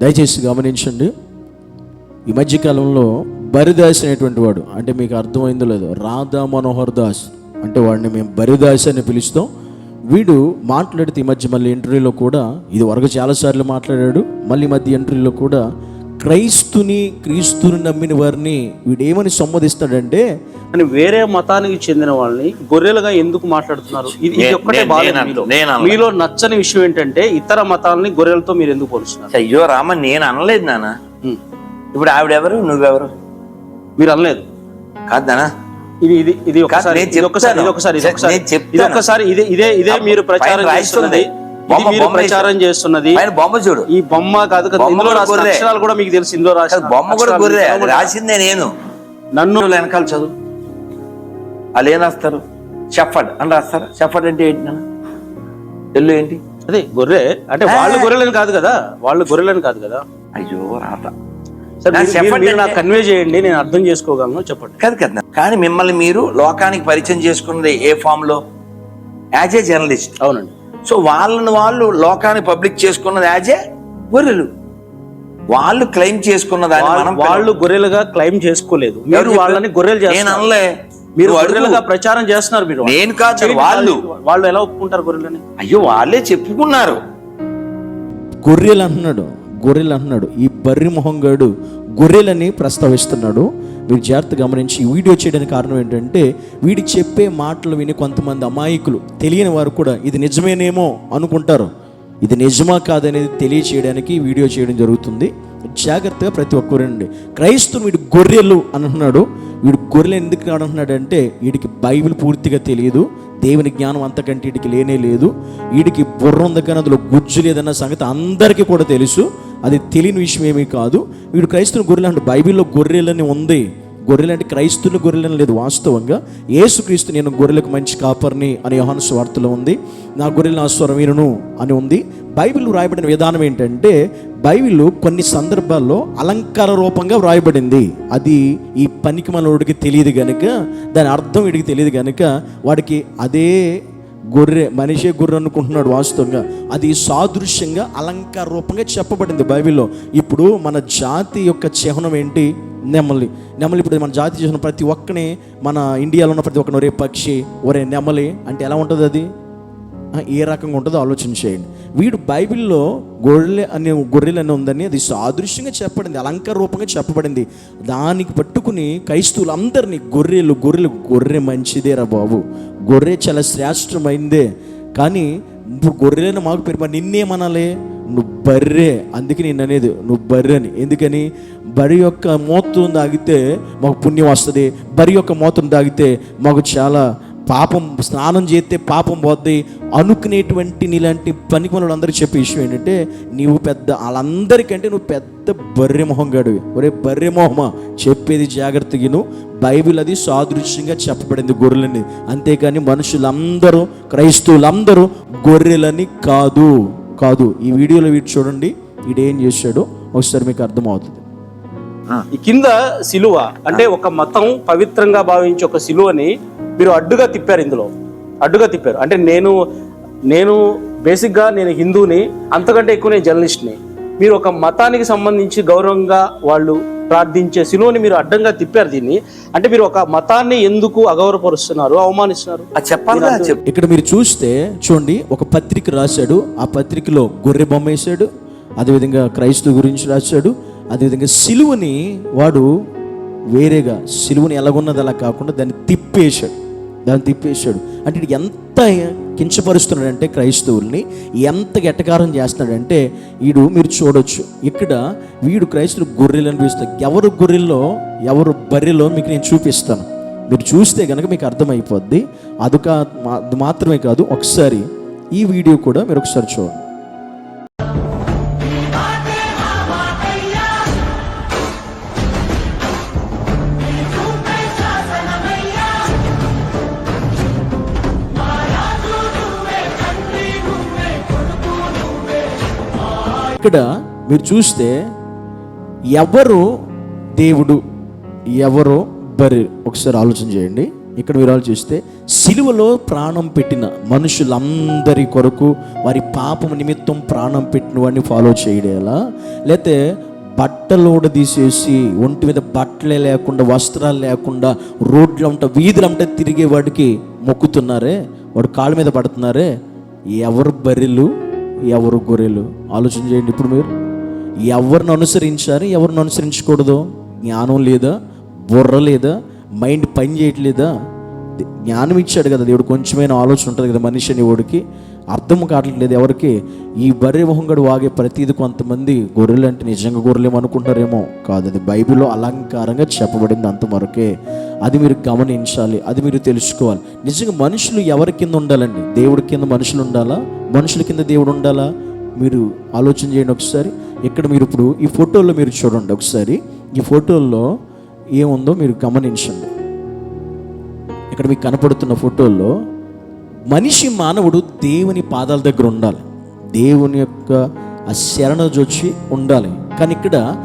దయచేసి గమనించండి. ఈ మధ్యకాలంలో బరిదాస్ అనేటువంటి వాడు అంటే మీకు అర్థమైందో లేదో రాధా మనోహర్ దాస్ అంటే వాడిని మేము బరిదాస్ అని పిలుస్తాం. వీడు మాట్లాడితే ఈ మధ్య మళ్ళీ ఇంటర్వ్యూలో కూడా ఇది వరకు చాలాసార్లు మాట్లాడాడు మళ్ళీ మధ్య ఇంటర్వ్యూలో కూడా క్రైస్తుని క్రీస్తుని నమ్మిన వారిని వీడు ఏమని సంబోధిస్తాడంటే అని వేరే మతానికి చెందిన వాళ్ళని గొర్రెలుగా ఎందుకు మాట్లాడుతున్నారు? ఇది ఇది ఒక్కటే నేను- బాధ నేను మీలో. నచ్చని విషయం ఏంటంటే ఇతర మతాలని గొర్రెలతో మీరు ఎందుకు పోలుస్తున్నారు? అయ్యో రామ నేను అనలేదు నాన్న. ఇప్పుడు ఆవిడెవరు? నువ్వెవరు? మీరు అనలేదు. కాదు నాన్న. ఇది ఇది ఇది ఒకసారి నేను ఇది ఒకసారి. ఇది ఒకసారి ఇది ఒకసారి. ఇది ఇదే ఇదే మీరు ప్రచారం చేస్తున్నది. ఇది బొమ్మ- ప్రచారం చేస్తున్నది. పైన బొమ్మ చూడు. ఈ బొమ్మ కాదు కదా ఇందులో కూడా రాసిన గొర్రె. అక్షరాలు కూడా మీకు తెలుసు ఇందులో రాసిన కాదు, బొమ్మ కూడా గొర్రె? రాసిందే నేను. నన్ను వెనకాల చదువు. వాళ్ళు ఏం రాస్తారు? షఫర్డ్ అని రాస్తారా? షఫర్డ్ అంటే ఏంటి నాన్న? ఎల్లు ఏంటి? అదే గొర్రె. అంటే వాళ్ళు గొర్రెలని కాదు కదా వాళ్ళు గొర్రెలని కాదు కదా. అయ్యో రాత. మీరు నాకు కన్వే చేయండి నేను అర్థం చేసుకోగలను చెప్పండి. కాదు కదా కానీ మిమ్మల్ని మీరు లోకానికి పరిచయం చేసుకున్నది ఏ ఫామ్లో? యాజ్ ఏ జర్నలిస్ట్ అవునండి. సో వాళ్ళని వాళ్ళు లోకానికి పబ్లిక్ చేసుకున్నది యాజ్ ఏ గొర్రెలు. వాళ్ళు క్లెయిమ్ చేసుకున్న దాన్ని వాళ్ళు- మనం వాళ్ళు గొర్రెలుగా క్లెయిమ్ చేసుకోలేదు. మీరు ఎవరు వాళ్ళని గొర్రెలు నేను అనలే. మీరు. గొర్రెలుగా ప్రచారం చేస్తున్నారు మీరు. నేను కాదు. వాళ్ళు. వాళ్ళు ఎలా ఒప్పుకుంటారు గొర్రెలని? అయ్యో వాళ్ళే చెప్పుకున్నారు. గొర్రెలు అంటున్నాడు గొర్రెలు అంటున్నాడు ఈ బర్రి మొహంగాడు గొర్రెలని ప్రస్తావిస్తున్నాడు. మీరు జాగ్రత్త గమనించి వీడియో చేయడానికి కారణం ఏంటంటే వీడికి చెప్పే మాటలు విని కొంతమంది అమాయకులు తెలియని వారు కూడా ఇది నిజమేనేమో అనుకుంటారు. ఇది నిజమా కాదనేది తెలియచేయడానికి వీడియో చేయడం జరుగుతుంది. జాగ్రత్తగా ప్రతి ఒక్కరండి క్రైస్తవులు వీడు గొర్రెలు అంటున్నాడు. వీడు గొర్రెలు ఎందుకు అంటున్నాడు అంటే వీడికి బైబిల్ పూర్తిగా తెలియదు. దేవుని జ్ఞానం అంతకంటే వీడికి లేనే లేదు. వీడికి బుర్ర ఉంది కానీ అందులో గుజ్జు లేదన్న సంగతి అందరికీ కూడా తెలుసు. అది తెలియని విషయం ఏమీ కాదు. వీడు క్రైస్తవుని గొర్రెలు అంటే బైబిల్లో గొర్రెలని ఉంది. గొర్రెలు అంటే క్రైస్తువులు గొర్రెలని లేదు వాస్తవంగా. ఏసుక్రీస్తు నేను గొర్రెలకు మంచి కాపర్ని అని యోహాను వార్తలో ఉంది. నా గొర్రెలు నా స్వరమీనును అని ఉంది. బైబిల్ వ్రాయబడిన విధానం ఏంటంటే బైబిల్ కొన్ని సందర్భాల్లో అలంకార రూపంగా వ్రాయబడింది. అది ఈ పనికి మనోడికి తెలియదు గనుక దాని అర్థం వీడికి తెలియదు గనుక వాడికి అదే గొర్రె మనిషే గొర్రె అనుకుంటున్నాడు వాస్తవంగా. అది సాదృశ్యంగా అలంకార రూపంగా చెప్పబడింది బైబిల్లో. ఇప్పుడు మన జాతి యొక్క చిహ్నం ఏంటి? నెమలి. నెమలి ఇప్పుడు మన జాతి చిహ్నం ప్రతి ఒక్కని మన ఇండియాలో ఉన్న ప్రతి ఒక్కని ఒరే పక్షి ఒరే నెమలి అంటే ఎలా ఉంటుంది అది? ఏ రకంగా ఉంటుందో ఆలోచన చేయండి. వీడు బైబిల్లో గొర్రెలు అనే గొర్రెలు అని ఉందని అది సాదృశ్యంగా చెప్పబడింది అలంకార రూపంగా చెప్పబడింది. దానికి పట్టుకుని క్రైస్తువులు అందరినీ గొర్రెలు గొర్రెలు గొర్రె మంచిదేరా బాబు. గొర్రె చాలా శ్రేష్టమైందే. కానీ ఇప్పుడు గొర్రెలను మాకు పేరు మరి నిన్నేమనాలి? నువ్వు బర్రె. అందుకే నేను అనేది నువ్వు బర్రె అని. ఎందుకని? బరి యొక్క మోతను తాగితే మాకు పుణ్యం వస్తుంది. బరి యొక్క మోతను తాగితే మాకు చాలా పాపం స్నానం చేస్తే పాపం పోద్ది. అనుకునేటువంటి నీలాంటి పనికి మనలు అందరూ చెప్పే విషయం ఏంటంటే నీవు పెద్ద వాళ్ళందరికంటే నువ్వు పెద్ద బర్రె మొహం గడివి. ఒరే బర్రె మొహమా? చెప్పేది జాగ్రత్తగా బైబిల్ అది సాదృశ్యంగా చెప్పబడింది గొర్రెలని. అంతేకాని మనుషులందరూ క్రైస్తవులందరూ గొర్రెలని కాదు. కాదు. ఈ వీడియోలో వీటి చూడండి వీడేం చేశాడో ఒకసారి మీకు అర్థమవుతుంది. ఈ కింద సిలువ అంటే ఒక మతం పవిత్రంగా భావించే ఒక సిలువని మీరు అడ్డుగా తిప్పారు ఇందులో. అడ్డుగా తిప్పారు. అంటే నేను నేను బేసిక్గా నేను హిందూని అంతకంటే ఎక్కువ నేను జర్నలిస్ట్ని. మీరు ఒక మతానికి సంబంధించి గౌరవంగా వాళ్ళు ప్రార్థించే సిలువని మీరు అడ్డంగా తిప్పారు దీన్ని. అంటే మీరు ఒక మతాన్ని ఎందుకు అగౌరవపరుస్తున్నారు అవమానిస్తున్నారు? అది చెప్పాలి ఇక్కడ మీరు చూస్తే చూడండి ఒక పత్రిక రాశాడు. ఆ పత్రికలో గొర్రె బొమ్మ వేశాడు అదేవిధంగా క్రైస్తవు గురించి రాశాడు అదేవిధంగా సిలువని వాడు వేరేగా సిలువని ఎలాగున్నది అలా కాకుండా దాన్ని తిప్పేశాడు. దాన్ని తిప్పేశాడు. అంటే వీడు ఎంత కించపరుస్తున్నాడంటే క్రైస్తవుల్ని ఎంత ఎట్టకారం చేస్తున్నాడంటే వీడు మీరు చూడొచ్చు. ఇక్కడ వీడు క్రైస్తవులు గొర్రెలు అనిపిస్తాడు ఎవరు గొర్రెల్లో ఎవరు బర్రెలో మీకు నేను చూపిస్తాను. మీరు చూస్తే కనుక మీకు అర్థమైపోద్ది. అది అది మాత్రమే కాదు ఒకసారి ఈ వీడియో కూడా మీరు ఒకసారి చూడండి. ఇక్కడ మీరు చూస్తే ఎవరు దేవుడు ఎవరో బరి? ఒకసారి ఆలోచన చేయండి. ఇక్కడ మీరు ఆలోచిస్తే సిలువలో ప్రాణం పెట్టిన మనుషులందరి కొరకు వారి పాపం నిమిత్తం ప్రాణం పెట్టిన వాడిని ఫాలో చేయడేలా? లేకపోతే బట్టలోడ తీసేసి ఒంటి మీద బట్టలే లేకుండా వస్త్రాలు లేకుండా రోడ్లు అంట వీధులు అంట తిరిగే వాడికి మొక్కుతున్నారే? వాడు కాళ్ళ మీద పడుతున్నారే? ఎవరు బర్రెలు ఎవరు గొర్రెలు? ఆలోచన చేయండి ఇప్పుడు మీరు. ఎవరిని అనుసరించారు ఎవరిని అనుసరించకూడదు? జ్ఞానం లేదా? బుర్ర లేదా? మైండ్ పని చేయట్లేదా? జ్ఞానం ఇచ్చాడు కదా దేవుడు కొంచెమైన ఆలోచన ఉంటుంది కదా మనిషి అనేవాడికి అర్థం కావట్లేదు ఎవరికి. ఈ బర్రె మొహంగడు వాగే ప్రతిది కొంతమంది గొర్రెలు అంటే నిజంగా గొర్రెలేమో అనుకుంటారేమో కాదు అది బైబిల్లో అలంకారంగా చెప్పబడింది అంతవరకే. అది మీరు గమనించాలి అది మీరు తెలుసుకోవాలి. నిజంగా మనుషులు ఎవరి కింద ఉండాలండి? దేవుడి కింద మనుషులు ఉండాలా? మనుషుల కింద దేవుడు ఉండాలా? మీరు ఆలోచన చేయండి ఒకసారి. ఇక్కడ మీరు ఇప్పుడు ఈ ఫోటోలో మీరు చూడండి ఒకసారి. ఈ ఫోటోల్లో ఏముందో మీరు గమనించండి. ఇక్కడ మీకు కనపడుతున్న ఫోటోల్లో మనిషి మానవుడు దేవుని పాదాల దగ్గర ఉండాలి. దేవుని యొక్క ఆ శరణ జొచ్చి ఉండాలి. కానీ ఇక్కడ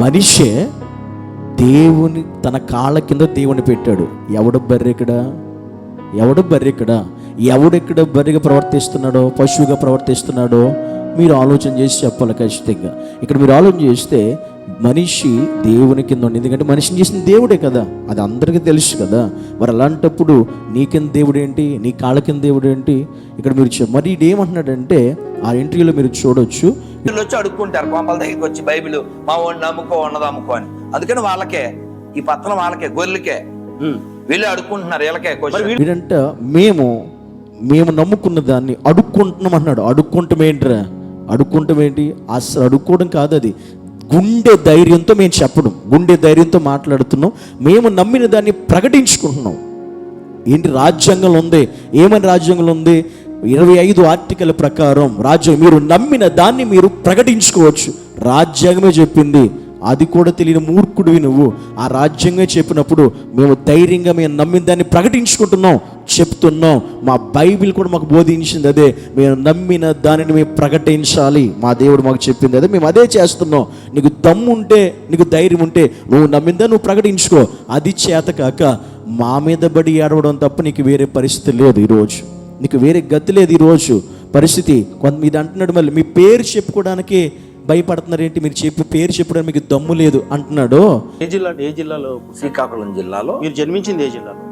మనిషే దేవుని తన కాళ్ళ కింద దేవుని పెట్టాడు. ఎవడు బర్రె ఇక్కడ? ఎవడు బర్రె ఇక్కడ? ఎవడెక్కడ బర్రెగా ప్రవర్తిస్తున్నాడో పశువుగా ప్రవర్తిస్తున్నాడో మీరు ఆలోచన చేసి చెప్పాలి ఖచ్చితంగా. ఇక్కడ మీరు ఆలోచన చేస్తే మనిషి దేవుని కింద ఉంది ఎందుకంటే మనిషిని చేసిన దేవుడే కదా అది అందరికీ తెలుసు కదా. మరి అలాంటప్పుడు నీ కింద దేవుడు ఏంటి నీ కాళ్ళ కింద దేవుడు ఏంటి? ఇక్కడ మీరు మరి ఇదేమంటున్నాడంటే ఆ ఇంటర్వ్యూలో మీరు చూడొచ్చు. వీళ్ళు వచ్చి అడుక్కుంటారు కోంపల దగ్గరికి వచ్చి బైబిల్ మా వాడిని నమ్ముకో ఉన్నది అమ్ముకో అని. అందుకని వాళ్ళకే ఈ పత్రం వాళ్ళకే గొర్రెలకే. వీళ్ళు అడుక్కుంటున్నారు వీళ్ళకే క్వశ్చన్ వీడంట మేము మేము నమ్ముకున్న దాన్ని అడుక్కుంటున్నాం అన్నాడు అడుక్కుంటాం ఏంట్రా అడుక్కుంటాం ఏంటి అసలు అడుక్కోవడం కాదు అది గుండె ధైర్యంతో మేము చెప్పడం. గుండె ధైర్యంతో మాట్లాడుతున్నాం. మేము నమ్మిన దాన్ని ప్రకటించుకుంటున్నాం. ఏంటి రాజ్యాంగంలో ఉంది? ఏమని రాజ్యాంగంలో ఉంది? ఇరవై ఐదు ఆర్టికల్ ప్రకారం రాజ్యం మీరు నమ్మిన దాన్ని మీరు ప్రకటించుకోవచ్చు. రాజ్యాంగమే చెప్పింది. అది కూడా తెలియని మూర్ఖుడివి నువ్వు. ఆ రాజ్యంగా చెప్పినప్పుడు మేము ధైర్యంగా మేము నమ్మిన దాన్ని ప్రకటించుకుంటున్నాం. చెప్తున్నాం. మా బైబిల్ కూడా మాకు బోధించింది అదే. మేము నమ్మిన దానిని మేము ప్రకటించాలి. మా దేవుడు మాకు చెప్పింది అదే. మేము అదే చేస్తున్నాం. నీకు దమ్ము ఉంటే నీకు ధైర్యం ఉంటే నువ్వు నమ్మిందా నువ్వు ప్రకటించుకో. అది చేత కాక మా మీద బడి ఏడవడం తప్ప నీకు వేరే పరిస్థితి లేదు ఈరోజు. నీకు వేరే గతి లేదు ఈరోజు. పరిస్థితి కొంత మీద అంటున్నాడు మళ్ళీ మీ పేరు చెప్పుకోవడానికి భయపడుతున్నారు ఏంటి? మీరు చెప్పి పేరు చెప్పడానికి మీకు దమ్ము లేదు అంటున్నాడు. ఏ జిల్లా ఏ జిల్లాలో? శ్రీకాకుళం జిల్లాలో? మీరు జన్మించింది ఏ జిల్లాలో?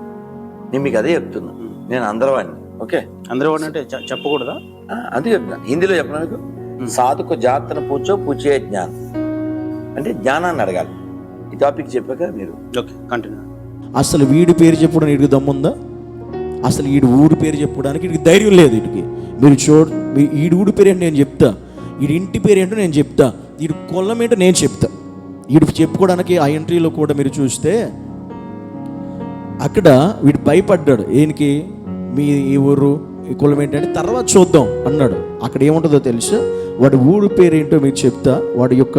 నేను మీకు అదే చెప్తున్నా. నేను అందరవాడిని ఓకే? అందరూ అంటే చె- చెప్పకూడదా? అదే చెప్తున్నా. హిందీలో చెప్పిన మీకు? సాధుకు జాతర పూచో పూచే జ్ఞానం. అంటే జ్ఞానాన్ని అడగాలి. ఈ టాపిక్ చెప్పాక మీరు. Okay continue. అసలు వీడి పేరు చెప్పడానికి వీడికి దమ్ముందా? అసలు వీడి ఊరి పేరు చెప్పడానికి వీడికి ధైర్యం లేదు వీడికి మీరు చూడ మీ ఈడి ఊరి పేరు ఏంటో నేను చెప్తా. వీడి ఇంటి పేరు ఏంటో నేను చెప్తా. వీడి కులం ఏంటో నేను చెప్తా. వీడు చెప్పుకోవడానికి ఆ ఎంట్రీలో కూడా మీరు చూస్తే అక్కడ వీడు భయపడ్డాడు. ఏనికి మీ ఈ ఊరు ఈ కులం ఏంటంటే? తర్వాత చూద్దాం అన్నాడు. అక్కడ ఏముంటుందో తెలుసు? వాడి ఊరు పేరు ఏంటో మీకు చెప్తా. వాడి యొక్క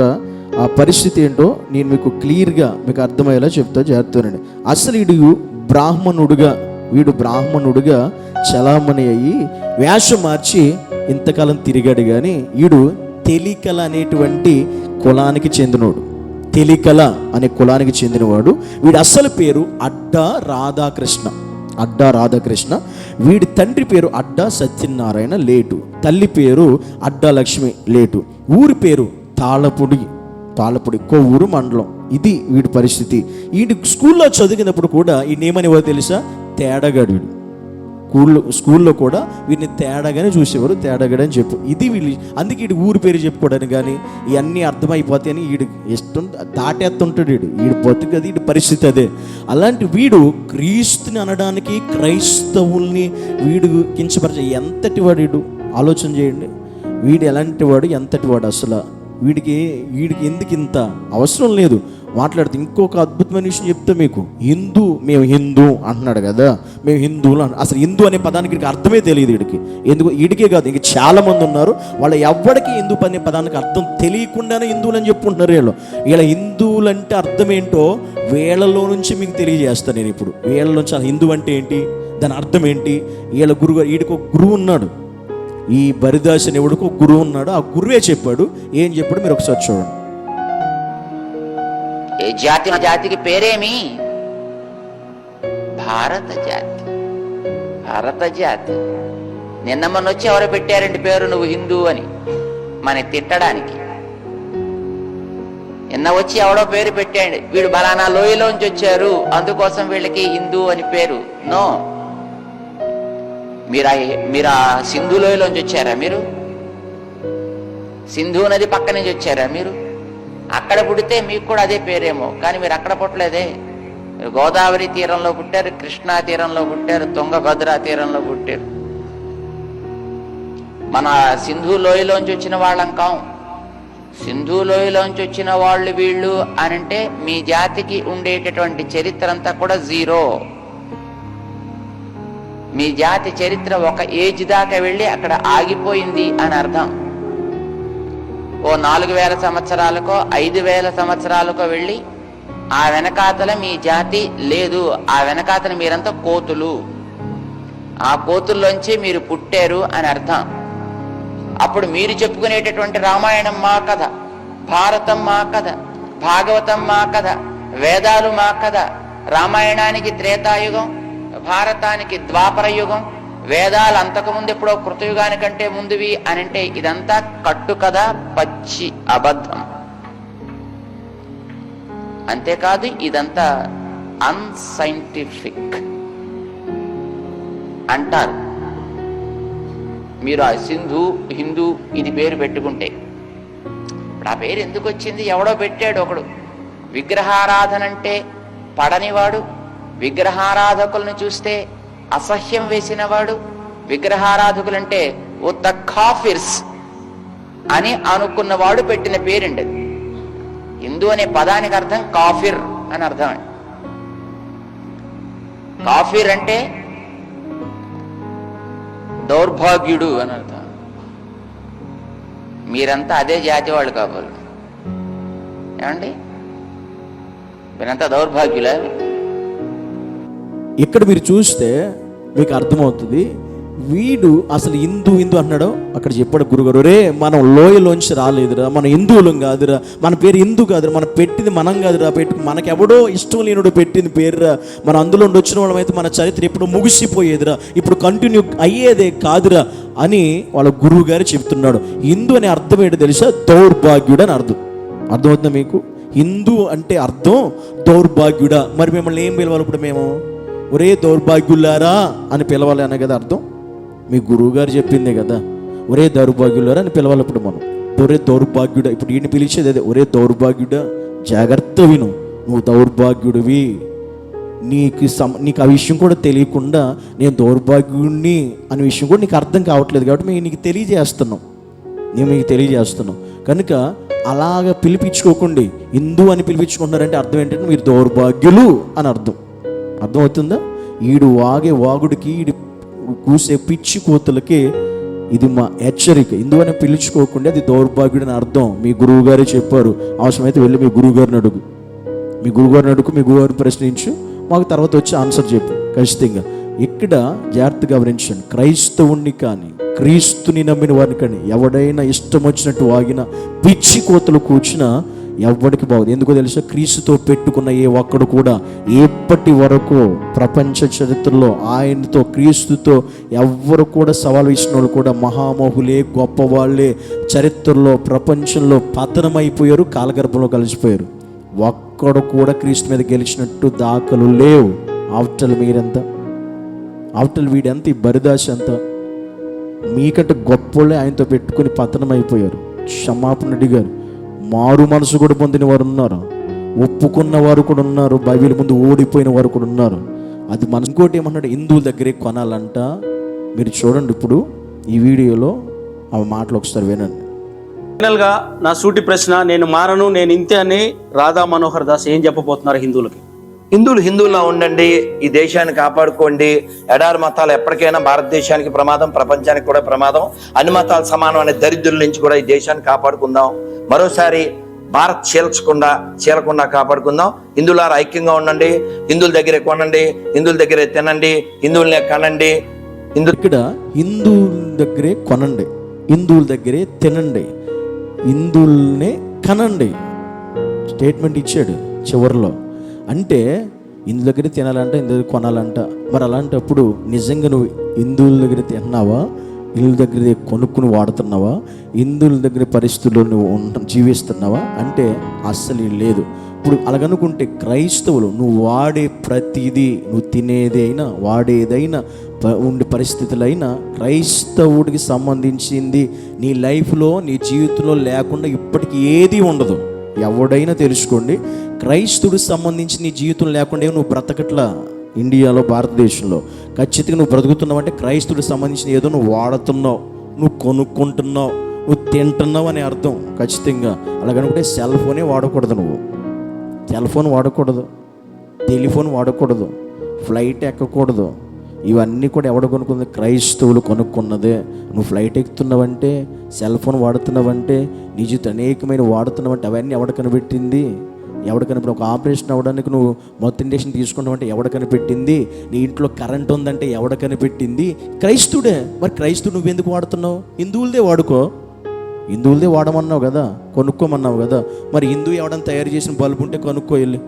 ఆ పరిస్థితి ఏంటో నేను మీకు క్లియర్గా మీకు అర్థమయ్యేలా చెప్తా. చేస్తానండి అసలు వీడు బ్రాహ్మణుడుగా వీడు బ్రాహ్మణుడుగా చలామణి అయ్యి వేషం మార్చి ఇంతకాలం తిరిగాడు కానీ వీడు తెలికల అనేటువంటి కులానికి చెందినోడు. తెలికల అనే కులానికి చెందినవాడు. వీడి అసలు పేరు అడ్డా రాధాకృష్ణ. అడ్డా రాధాకృష్ణ. వీడి తండ్రి పేరు అడ్డా సత్యనారాయణ లేటు. తల్లి పేరు అడ్డా లక్ష్మి లేటు. ఊరి పేరు తాళపుడి. తాళపుడి కొవ్వూరు మండలం. ఇది వీడి పరిస్థితి. వీడి స్కూల్లో చదివినప్పుడు కూడా ఈ ఏమనేవారు తెలుసా? తేడగాడు వీడు. స్కూల్లో స్కూల్లో కూడా వీడిని తేడాగానే చూసేవారు తేడాగానే అని చెప్పు. ఇది వీళ్ళు అందుకే వీడి ఊరి పేరు చెప్పుకోవడానికి కానీ ఇవన్నీ అర్థమైపోతాయని వీడు ఇష్టం దాటేస్తుంటాడు వీడు వీడు అది వీడి పరిస్థితి అదే. అలాంటి వీడు క్రీస్తుని అనడానికి క్రైస్తవుల్ని వీడు కించపరిచే ఎంతటి వాడు వీడు ఆలోచన చేయండి. వీడు ఎలాంటి వాడు ఎంతటి వాడు అసలు? వీడికి వీడికి ఎందుకు ఇంత అవసరం లేదు? మాట్లాడితే ఇంకొక అద్భుతమైన విషయం చెప్తా మీకు. హిందూ మేము హిందూ అంటున్నాడు కదా. మేము హిందువులు అని అసలు హిందూ అనే పదానికి వీడికి అర్థమే తెలియదు వీడికి. ఎందుకు? వీడికే కాదు ఇంక చాలా మంది ఉన్నారు. వాళ్ళు ఎవరికి హిందూ అనే పదానికి అర్థం తెలియకుండానే హిందువులు అని చెప్పుకుంటున్నారు వీళ్ళు. వీళ్ళ హిందువులు అంటే అర్థం ఏంటో వీళ్ళలో నుంచి మీకు తెలియజేస్తాను నేను ఇప్పుడు. వీళ్ళ నుంచి హిందూ అంటే ఏంటి? దాని అర్థం ఏంటి? వీళ్ళ గురువు వీడికి ఒక గురువు ఉన్నాడు. ఈ బరిదాస్ ఎవడికి ఒక గురువు ఉన్నాడు. ఆ గురువే చెప్పాడు. ఏం చెప్పాడు? మీరు ఒకసారి చూడండి. ఏ జాతి జాతికి పేరేమి? భారత జాతి భారత జాతి నిన్న మొన్న వచ్చి ఎవరు పెట్టారండి పేరు నువ్వు హిందూ అని? మన తిట్టడానికి. నిన్న వచ్చి ఎవడో పేరు పెట్టాడు. వీడు బలానా లోయలోంచి వచ్చారు. అందుకోసం వీళ్ళకి హిందూ అని పేరు. నో. మీరు మీరు ఆ సింధు లోయలోంచి వచ్చారా మీరు? సింధు నది పక్క నుంచి వచ్చారా మీరు? అక్కడ పుడితే మీకు కూడా అదే పేరేమో. కానీ మీరు అక్కడ పుట్టలేదే. మీరు గోదావరి తీరంలో పుట్టారు కృష్ణా తీరంలో పుట్టారు తుంగభద్రా తీరంలో పుట్టారు. మన సింధు లోయలోంచి వచ్చిన వాళ్ళం కాం. సింధు లోయలోంచి వచ్చిన వాళ్ళు వీళ్ళు అని అంటే మీ జాతికి ఉండేటటువంటి చరిత్ర అంతా కూడా జీరో. మీ జాతి చరిత్ర ఒక ఏజ్ దాకా వెళ్ళి అక్కడ ఆగిపోయింది అని అర్థం. ఓ నాలుగు వేల సంవత్సరాలకో ఐదు వేల సంవత్సరాలకో వెళ్ళి ఆ వెనకాతల మీ జాతి లేదు. ఆ వెనకాతల మీరంతా కోతులు. ఆ కోతుల్లోంచి మీరు పుట్టారు అని అర్థం. అప్పుడు మీరు చెప్పుకునేటటువంటి రామాయణం మా కథ భారతం మా కథ భాగవతం మా కథ వేదాలు మా కథ రామాయణానికి త్రేతాయుగం భారతానికి ద్వాపర యుగం వేదాలు అంతకుముందు ఎప్పుడో కృతయుగానికంటే ముందువి అని అంటే ఇదంతా కట్టు కథ పచ్చి అబద్ధం. అంతేకాదు ఇదంతా అన్సైంటిఫిక్ అంటారు. మీరు ఆ సింధు హిందూ ఇది పేరు పెట్టుకుంటే. ఇప్పుడు ఆ పేరు ఎందుకు వచ్చింది? ఎవడో పెట్టాడు ఒకడు. విగ్రహారాధన అంటే పడనివాడు. విగ్రహారాధకులను చూస్తే అసహ్యం వేసినవాడు. విగ్రహారాధకులంటే ఉత్త కాఫిర్స్ అని అనుకున్నవాడు పెట్టిన పేరండి హిందూ అనే పదానికి అర్థం కాఫిర్ అని అర్థం కాఫిర్ అంటే దౌర్భాగ్యుడు అని అర్థం. మీరంతా అదే జాతి వాళ్ళు కాబోలు. ఏమండి? మీరంతా దౌర్భాగ్యులా? ఇక్కడ మీరు చూస్తే మీకు అర్థమవుతుంది వీడు అసలు హిందూ హిందూ అన్నాడు? అక్కడ చెప్పాడు గురుగారు రే మనం లోయలోంచి రాలేదురా మన హిందువులం కాదురా మన పేరు హిందూ కాదురా మనం పెట్టింది మనం కాదురా పెట్టు మనకెవడో ఇష్టం లేనుడు పెట్టింది పేరురా మన అందులో వచ్చిన వాళ్ళమైతే మన చరిత్ర ఎప్పుడు ముగిసిపోయేదిరా ఇప్పుడు కంటిన్యూ అయ్యేదే కాదురా అని వాళ్ళ గురువు గారు చెప్తున్నాడు. హిందూ అనే అర్థం ఏంటో తెలుసా? దౌర్భాగ్యుడు అని అర్థం. అర్థమవుతుందా మీకు? హిందూ అంటే అర్థం దౌర్భాగ్యుడా. మరి మిమ్మల్ని ఏం పిలవాలి ఇప్పుడు మేము? ఒరే దౌర్భాగ్యులారా అని పిలవాలి అనే కదా అర్థం. మీ గురువు గారు చెప్పిందే కదా ఒరే దౌర్భాగ్యులారా అని పిలవాలి ఇప్పుడు మనం ఒరే దౌర్భాగ్యుడ ఇప్పుడు ఈయన పిలిచేది అదే ఒరే దౌర్భాగ్యుడ జాగ్రత్త విను నువ్వు దౌర్భాగ్యుడివి. నీకు సమ నీకు ఆ విషయం కూడా తెలియకుండా నేను దౌర్భాగ్యుడిని అనే విషయం కూడా నీకు అర్థం కావట్లేదు కాబట్టి మేము నీకు తెలియజేస్తున్నాం. నేను మీకు తెలియజేస్తున్నాం. కనుక అలాగ పిలిపించుకోకండి. హిందూ అని పిలిపించుకుంటున్నారంటే అర్థం ఏంటంటే మీరు దౌర్భాగ్యులు అని అర్థం. అర్థమవుతుందా? ఈడు వాగే వాగుడికి ఈడు కూసే పిచ్చి కోతులకి ఇది మా హెచ్చరిక. హిందూ పిలుచుకోకుండా అది దౌర్భాగ్యుడు అని అర్థం. మీ గురువు గారే చెప్పారు. అవసరమైతే వెళ్ళి మీ గురువు గారిని అడుగు. మీ గురుగారిని అడుగు మీ గురుగారిని ప్రశ్నించు. మాకు తర్వాత వచ్చి ఆన్సర్ చెప్పు. ఖచ్చితంగా. ఇక్కడ జాగ్రత్త గమనించండి. క్రైస్తవుణ్ణి కానీ క్రీస్తుని నమ్మిన వారిని కానీ ఎవడైనా ఇష్టం వచ్చినట్టు వాగిన పిచ్చి కోతలు కూర్చున్నా ఎవ్వడికి బాగుంది. ఎందుకో తెలుసా? క్రీస్తుతో పెట్టుకున్న ఏ ఒక్కడు కూడా ఎప్పటి వరకు ప్రపంచ చరిత్రలో ఆయనతో క్రీస్తుతో ఎవ్వరు కూడా సవాల్ ఇచ్చిన వాళ్ళు కూడా మహామోహులే గొప్పవాళ్ళే చరిత్రలో ప్రపంచంలో పతనమైపోయారు కాలగర్భంలో కలిసిపోయారు. ఒక్కడు కూడా క్రీస్తు మీద గెలిచినట్టు దాఖలు లేవు. ఆఫ్టర్ మీరెంత? ఆఫ్టర్ వీడెంత? ఈ బరిదాస్ ఎంత? మీకంటే గొప్పోళ్ళే ఆయనతో పెట్టుకుని పతనం అయిపోయారు క్షమాపణ అడిగారు. మారు మనసు కూడా పొందిన వారు ఉన్నారు. ఒప్పుకున్న వారు కూడా ఉన్నారు. బైబిల్ ముందు ఓడిపోయిన వారు కూడా ఉన్నారు. అది మన ఇంకోటి ఏమన్నాడు? హిందువుల దగ్గరే కొనాలంట. మీరు చూడండి ఇప్పుడు ఈ వీడియోలో ఆ మాటలు ఒకసారి వినండి. ఫైనల్గా నా సూటి ప్రశ్న నేను మారను నేను ఇంతే అని రాధా మనోహర్ దాస్ ఏం చెప్పబోతున్నారు హిందువులకి? హిందువులు హిందువులా ఉండండి ఈ దేశాన్ని కాపాడుకోండి. ఎడారి మతాలు ఎప్పటికైనా భారతదేశానికి ప్రమాదం ప్రపంచానికి కూడా ప్రమాదం. అన్ని మతాలు సమానం అనే దరిద్రుల నుంచి కూడా ఈ దేశాన్ని కాపాడుకుందాం. మరోసారి భారత్ చీల్చకుండా చీలకుండా కాపాడుకుందాం. హిందువులారా ఐక్యంగా ఉండండి. హిందువుల దగ్గరే కొనండి. హిందువుల దగ్గరే తినండి. హిందువులనే కనండి. హిందూ ఇక్కడ హిందువుల దగ్గరే కొనండి. హిందువుల దగ్గరే తినండి. హిందువుల్నే కనండి. స్టేట్మెంట్ ఇచ్చాడు చివరిలో. అంటే ఇందు దగ్గర తినాలంట ఇందు దగ్గర కొనాలంట. మరి అలాంటప్పుడు నిజంగా నువ్వు హిందువుల దగ్గర తిన్నావా? ఇల్లు దగ్గర కొనుక్కుని వాడుతున్నావా? హిందువుల దగ్గర పరిస్థితుల్లో నువ్వు ఉంట జీవిస్తున్నావా? అంటే అస్సలు లేదు. ఇప్పుడు అలాగనుకుంటే క్రైస్తవులు నువ్వు వాడే ప్రతిదీ నువ్వు తినేదైనా వాడేదైనా ప- ఉండే పరిస్థితులైనా క్రైస్తవుడికి సంబంధించింది నీ లైఫ్లో నీ జీవితంలో లేకుండా ఇప్పటికీ ఏది ఉండదు. ఎవడైనా తెలుసుకోండి. క్రైస్తుడు సంబంధించి నీ జీవితం లేకుండా నువ్వు బ్రతకట్లా ఇండియాలో భారతదేశంలో. ఖచ్చితంగా నువ్వు బ్రతుకుతున్నావు అంటే క్రైస్తుడికి సంబంధించిన ఏదో నువ్వు వాడుతున్నావు నువ్వు కొనుక్కుంటున్నావు నువ్వు తింటున్నావు అనే అర్థం ఖచ్చితంగా. అలాగనుకుంటే సెల్ ఫోనే వాడకూడదు నువ్వు. సెల్ ఫోన్ వాడకూడదు. టెలిఫోన్ వాడకూడదు. ఫ్లైట్ ఎక్కకూడదు. ఇవన్నీ కూడా ఎవడు కొనుక్కుంది? క్రైస్తవులు కొనుక్కున్నదే. నువ్వు ఫ్లైట్ ఎక్కుతున్నావంటే సెల్ ఫోన్ వాడుతున్నావంటే నిజిత అనేకమైన వాడుతున్నావంటే అవన్నీ ఎవడ కనిపెట్టింది? ఎవడ కనిపెట్టి ఒక ఆపరేషన్ అవ్వడానికి నువ్వు మొత్తం ఇండక్షన్ తీసుకుంటావంటే ఎవడ కనిపెట్టింది? నీ ఇంట్లో కరెంట్ ఉందంటే ఎవడ కనిపెట్టింది? క్రైస్తుడే. మరి క్రైస్తుడు నువ్వెందుకు వాడుతున్నావు? హిందువులదే వాడుకో. హిందువులదే వాడమన్నావు కదా? కొనుక్కోమన్నావు కదా? మరి హిందూ ఎవడని తయారు చేసిన బల్బు ఉంటే కొనుక్కో వెళ్ళి.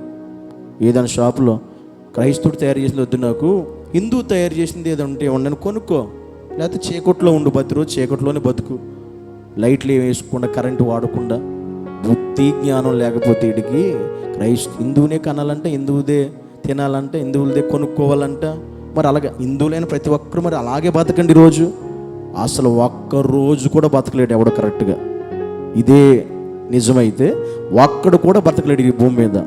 ఏదైనా షాపులో క్రైస్తవుడు తయారు చేసిన వద్దు నాకు. హిందూ తయారు చేసింది ఏదో ఉంటే ఉండని కొనుక్కో. లేకపోతే చీకట్లో ఉండు బతి రోజు చీకట్లోనే బతుకు. లైట్లు ఏం వేసుకుండా కరెంటు వాడకుండా బుద్ధి జ్ఞానం లేకపోతే వీడికి క్రైస్ హిందువునే కనాలంటే హిందువుదే తినాలంటే హిందువులదే కొనుక్కోవాలంట. మరి అలాగే హిందువులైన ప్రతి ఒక్కరు మరి అలాగే బతకండి రోజు అసలు ఒక్క రోజు కూడా బతకలేడు ఎవడో కరెక్ట్గా. ఇదే నిజమైతే ఒక్కడు కూడా బతకలేడు ఈ భూమి మీద.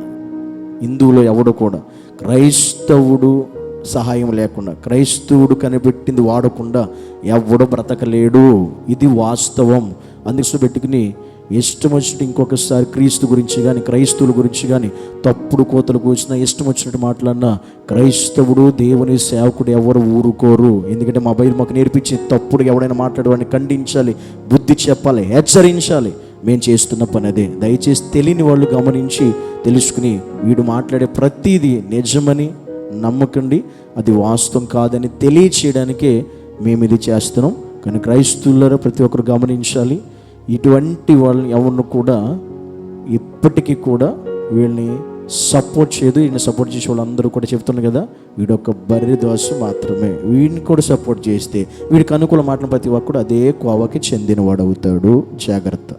హిందువులో ఎవడు కూడా. క్రైస్తవుడు సహాయం లేకుండా క్రైస్తవుడు కనిపెట్టింది వాడకుండా ఎవడు బ్రతకలేడు. ఇది వాస్తవం. అందుకు పెట్టుకుని ఇష్టం వచ్చినట్టు ఇంకొకసారి క్రీస్తు గురించి కానీ క్రైస్తవుల గురించి కానీ తప్పుడు కోతలు కూర్చున్నా ఇష్టం వచ్చినట్టు మాట్లాడినా క్రైస్తవుడు దేవుని సేవకుడు ఎవరు ఊరుకోరు. ఎందుకంటే మా బయలు మాకు నేర్పించి తప్పుడు ఎవడైనా మాట్లాడవాడిని ఖండించాలి బుద్ధి చెప్పాలి హెచ్చరించాలి. మేము చేస్తున్న పని అదే. దయచేసి తెలియని వాళ్ళు గమనించి తెలుసుకుని వీడు మాట్లాడే ప్రతిదీ నిజమని నమ్మకండి అది వాస్తవం కాదని తెలియచేయడానికే మేము ఇది చేస్తున్నాం. కానీ క్రైస్తవులలో ప్రతి ఒక్కరు గమనించాలి ఇటువంటి వాళ్ళని ఎవరిని కూడా ఇప్పటికీ కూడా వీళ్ళని సపోర్ట్ చేయదు. ఈయన సపోర్ట్ చేసే వాళ్ళందరూ కూడా చెప్తున్నారు కదా వీడొక బర్రె దోశ మాత్రమే. వీడిని కూడా సపోర్ట్ చేస్తే వీడికి అనుకూల మాటలు ప్రతి ఒక్కడు అదే కోవకి చెందినవాడు అవుతాడు జాగ్రత్త.